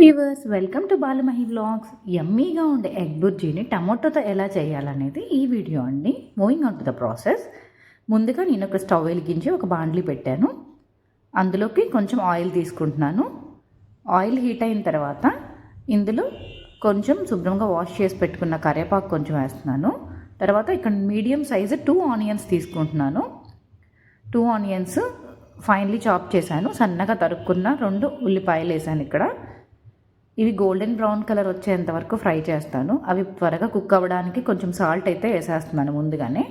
Viewers welcome to Balamahi blogs యమ్మీగా ఉండే egg బుర్జీని టమాటోతో ఎలా చేయాలనేది ఈ వీడియో అండి. Moving on to the process ముందుగా నేను ఒక స్టవ్ వెలిగించి ఒక బాండ్లీ పెట్టాను. అందులోకి కొంచెం ఆయిల్ తీసుకుంటున్నాను. ఆయిల్ హీట్ అయిన తర్వాత ఇందులో కొంచెం శుభ్రంగా వాష్ చేసి పెట్టుకున్న కరివేపాకు కొంచెం వేస్తున్నాను. తర్వాత ఇక్కడ మీడియం సైజు టూ ఆనియన్స్ తీసుకుంటున్నాను. టూ ఆనియన్స్ ఫైన్లీ చాప్ చేశాను. సన్నగా తరుక్కున్న రెండు ఉల్లిపాయలు వేసాను ఇక్కడ. ఇవి గోల్డెన్ బ్రౌన్ కలర్ వచ్చేంత వరకు ఫ్రై చేస్తాను. అవి త్వరగా కుక్ అవ్వడానికి కొంచెం సాల్ట్ అయితే వేసేస్తున్నాను ముందుగానే.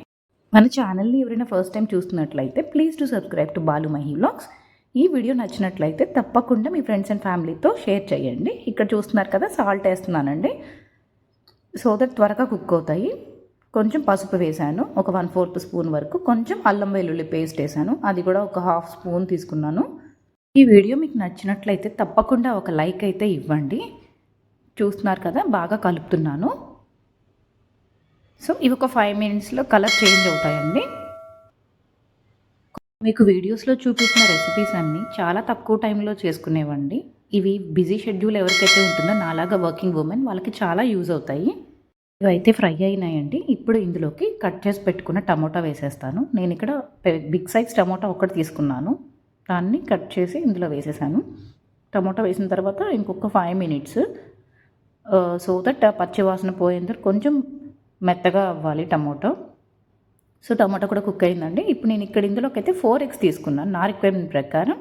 మన ఛానల్ని ఎవరైనా ఫస్ట్ టైం చూస్తున్నట్లయితే please to subscribe to Balu Mahi vlogs ఈ వీడియో నచ్చినట్లయితే తప్పకుండా మీ ఫ్రెండ్స్ అండ్ ఫ్యామిలీతో షేర్ చేయండి. ఇక్కడ చూస్తున్నారు కదా సాల్ట్ వేస్తున్నానండి. సో దట్ త్వరగా కుక్ అవుతాయి. కొంచెం పసుపు వేసాను. ఒక వన్ ఫోర్త్ స్పూన్ వరకు కొంచెం అల్లం వెల్లుల్లి పేస్ట్ వేసాను. అది కూడా ఒక హాఫ్ స్పూన్ తీసుకున్నాను. ఈ వీడియో మీకు నచ్చినట్లయితే తప్పకుండా ఒక లైక్ అయితే ఇవ్వండి. చూస్తున్నారు కదా బాగా కలుపుతున్నాను. సో ఇవి ఒక ఫైవ్ మినిట్స్లో కలర్ చేంజ్ అవుతాయండి. మీకు వీడియోస్లో చూపిస్తున్న రెసిపీస్ అన్నీ చాలా తక్కువ టైంలో చేసుకునేవండి. ఇవి బిజీ షెడ్యూల్ ఎవరికైతే ఉంటుందో నాలాగా వర్కింగ్ ఉమెన్ వాళ్ళకి చాలా యూజ్ అవుతాయి. ఇవైతే ఫ్రై అయినాయండి. ఇప్పుడు ఇందులోకి కట్ చేసి పెట్టుకున్న టమోటా వేసేస్తాను. నేను ఇక్కడ బిగ్ సైజ్ టమోటా ఒకటి తీసుకున్నాను. దాన్ని కట్ చేసి ఇందులో వేసేసాను. టమోటా వేసిన తర్వాత ఇంకొక ఫైవ్ మినిట్స్ సో దట్ ఆ పచ్చివాసన పోయేందుకు కొంచెం మెత్తగా అవ్వాలి టమోటో. సో టమాటా కూడా కుక్ అయిందండి. ఇప్పుడు నేను ఇక్కడ ఇందులోకి అయితే ఫోర్ ఎగ్స్ తీసుకున్నాను. నా రిక్వైర్మెంట్ ప్రకారం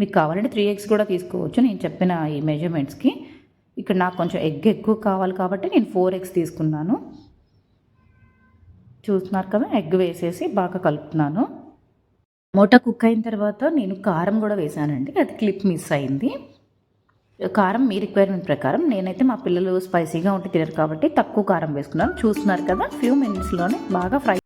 మీకు కావాలంటే త్రీ ఎగ్స్ కూడా తీసుకోవచ్చు. నేను చెప్పిన ఈ మెజర్మెంట్స్కి ఇక్కడ నాకు కొంచెం ఎగ్ ఎక్కువ కావాలి కాబట్టి నేను ఫోర్ ఎగ్స్ తీసుకున్నాను. చూస్తున్నారు కదా? ఎగ్ వేసేసి బాగా కలుపుతున్నాను. టమోటా కుక్ అయిన తర్వాత నేను కారం కూడా వేసానండి అది క్లిప్ మిస్ అయింది. కారం మీ రిక్వైర్మెంట్ ప్రకారం నేనైతే మా పిల్లలు స్పైసీగా ఉంటే తినరు కాబట్టి తక్కువ కారం వేసుకున్నాను. చూస్తున్నారు కదా ఫ్యూ మినిట్స్లోనే బాగా ఫ్రై